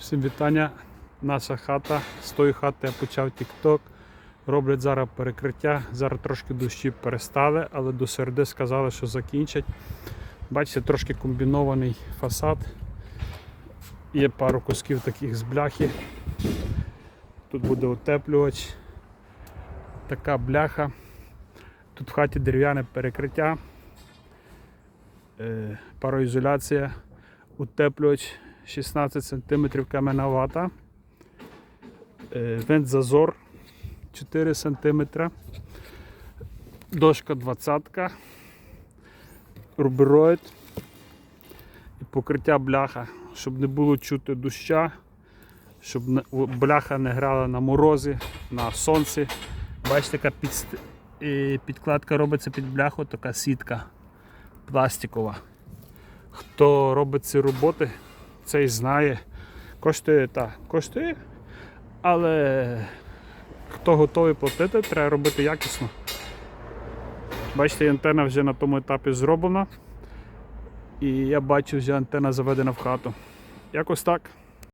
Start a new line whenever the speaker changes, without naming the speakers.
Всім вітання. Наша хата. З тої хати я почав TikTok. Роблять зараз перекриття. Зараз трошки дощі перестали, але до середи сказали, що закінчать. Бачите, трошки комбінований фасад. Є пару кусків таких з бляхи. Тут буде утеплювач. Така бляха. Тут в хаті дерев'яне перекриття. Е, пароізоляція, утеплювач 16 см кам'яна вата. Е, Вентзазор 4 см. Дошка 20 рубероїд і покриття бляха, щоб не було чути доща, щоб бляха не грала на морозі, на сонці. Бачите, підст- і підкладка робиться під бляху, така сітка пластикова. Хто робить ці роботи, цей знає. Коштує так, коштує, але хто готовий платити, треба робити якісно. Бачите, антена вже на тому етапі зроблена. І я бачу, вже антенна заведена в хату. Якось так.